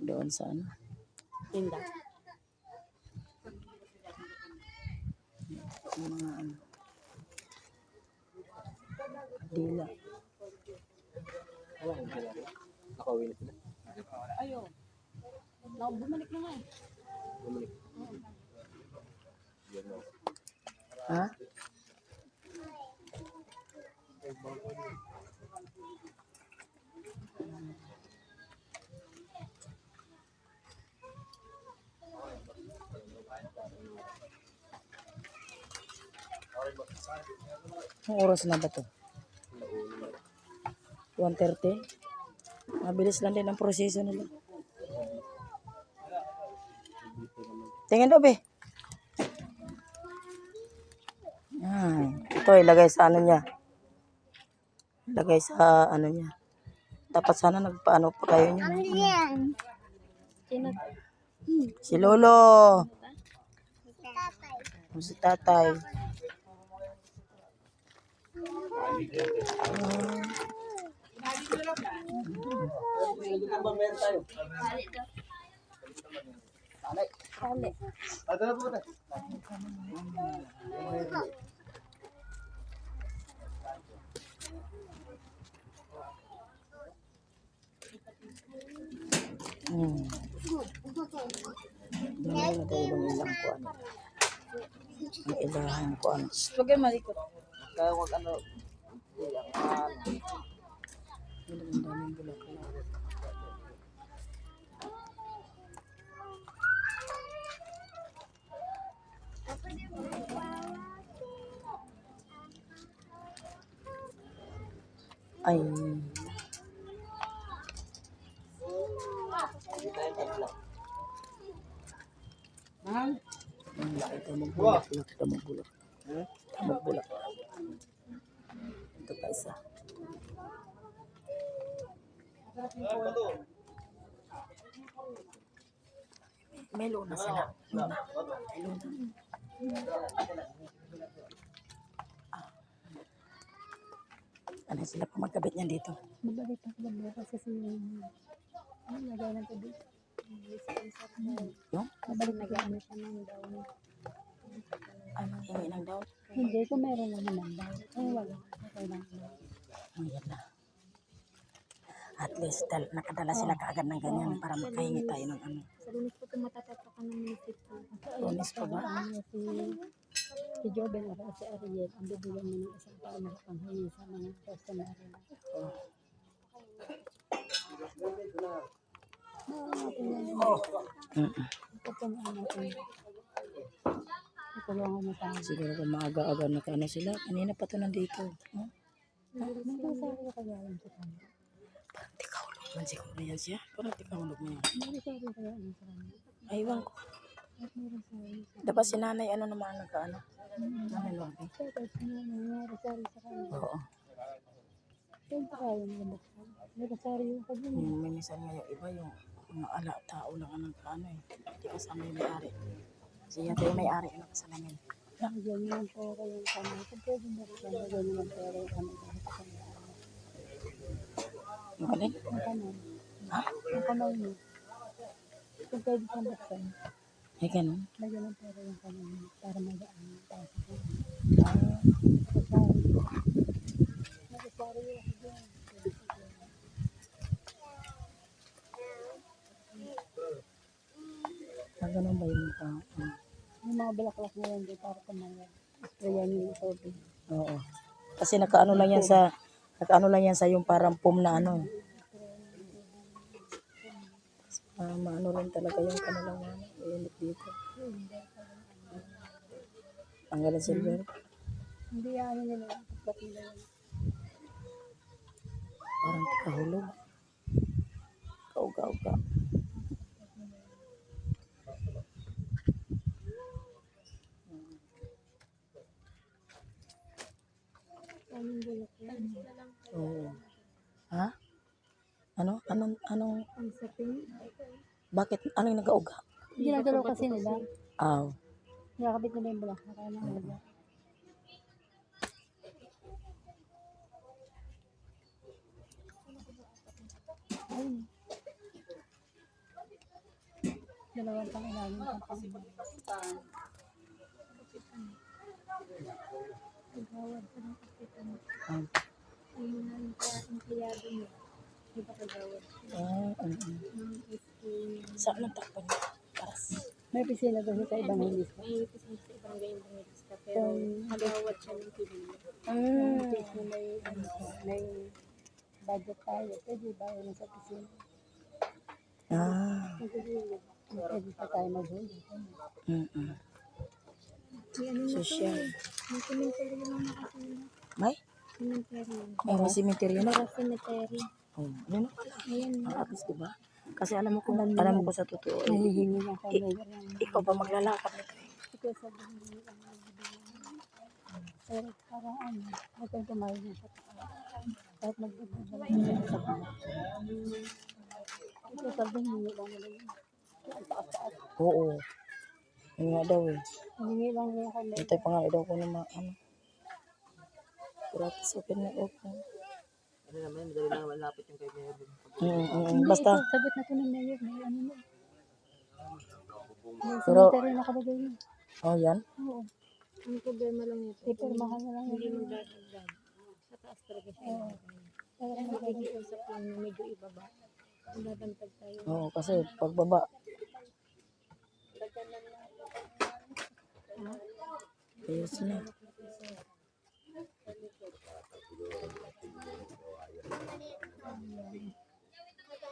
Doon sa ano? Tinda. Mga ano. Dila. Nakauwi na sila. Ayo. Na, bumalik na nga eh. Bumalik. Ha? Anong oras na ba to? 1.30? Mabilis lang din ang proseso nila. Tingin daw, be. Yan. Ito, ilagay sa ano niya. Ilagay sa ano niya. Dapat sana nagpaano pa kayo niya. Sino? Si Lolo. Si tatay. Kali. Hmm. Dami na tayo ng ilang kuan. Ang ilahan kuan. Huwag kayo malikot. Kaya wag ano, iyak man. Ang daming bulaklak. Ay. Ito magbulak. Laki ito magbulak. Ito magbulak. Ito pa isa. May luna sila. May luna. Ah. Ano sila pa magkabit niyan dito? Mabalik pa sila bukas kasi yung ano, lagay ng na. Yung? Mabalik na ano siya ng daw. Ano? Hingi ng daw? Hindi ko meron lang naman daw. Kung wala, okay lang. Ayan na. At least dal, nakadala sila kaagad ng ganyan para makahingi tayo ng ano. Sa lunes po ito matatapak ng munisipyo. Lunes pa ba? Ano si si Joben o si Ariel ang bibigyan mo ng isang taon na panghingi sa mga customer. Natin yan. Mm-mm. Ito po ang natin. Tutulungan mo tayo. Siguro kung maaga-aga na ano sila. Kanina pa to nandito. No? Sa ako kaya lang sa kanya. Parang tikahulog man siguro yan siya. Parang tikahulog na yan. Kaya sa kanya. Aywan ko. Meron sa akin. Dapat si nanay ano naman nagkaano. Nanay. Kaya kanya. Oo. Siyempre kaya mo. May kasari yung kanya. Yung may minsan nga yung iba yung mga ala tao lang ang nagkaano eh. Hindi kasama yung may-ari. Kasi yan tayo may-ari ang nakasalamin. Lagyan niyo ng pera yung kamay. Kung pwede na rin yan, lagyan niyo ng pera yung sa kanya. Yung alin? Ang kamay. Ha? Ang kamay niyo. Kung pwede siyang buksan, Ay ganun. lagyan ng pera yung niyo para magaan yung tayo sa kanya. Ah, Kasari. Nakasari yung ako dyan. ah, ganun ba yung tao? Ah, Yung mga bulaklak na yan, di para tumaya. Sprayan yung tubig. Oo. Kasi nakaano lang yan sa nakaano lang yan sa yung parang pum na ano. Ah, maano rin talaga yung kanilang ano, unit dito. Tanggalin silver. Hindi yan nila. Ba't nila? Parang kahulog. Kauga-uga. daming bulok yan. Oo. Ha? Ano? Anong, anong, Ang saping. bakit, ano yung nag-auga? Ginagalaw kasi nila. Aw. Nakakabit nila yung bulak. Nakakailangan nila. Ayun. Dalawang pang ilalim. Kagawad pa ng kapitan. Ah, Ayun na yung ka-empleyado niya. Di ba kagawad? ah, ano. Saan ang takpan niya? Paras. May opisina doon sa ibang hilis. May kasi sa ibang ganyan bangilista, pero nagawad siya ng pili. Ah, na may, ano, may budget tayo. Pwede ba yun sa opisina? ah. Pwede pa tayo maghuli. mm, mm. May ano na to Social. May cemetery naman. May? Cemetery. May may cemetery na. Para cemetery. Oh, yun na pala. Ayan. Ah, at least, diba? Kasi alam mo kung, alam mo ko sa totoo, eh, Nahihingi lang Mayor ng ikaw pa maglalakad nito eh. ikaw sa buhay ang nagbibigay. Pero para ano, huwag kang tumayo ng sa. Kahit magbibigay ka sa taas. Ito sabi hingi lang. Ang. Oo. Yun nga daw eh. Hingi lang kay Mayor. Ito pa nga daw ko na ma, ano. Gratis open na open. Ano naman, madali lang malapit yung kay Mayor. Mm, mm. Hindi, Basta, ito, sagot na to ng Mayor. May ano na. May Pero- cemetery nakalagay yun. oh yan. Oo. Ang problema lang nito. Ipirmahan na lang Hindi yun. magdadagdag. Sa taas talaga siya. Oo. Pero Kaya maganda. nag-iusap lang na medyo ibaba. Ang dadantag tayo. Oo, kasi pagbaba. Ayos na.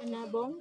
Anabong?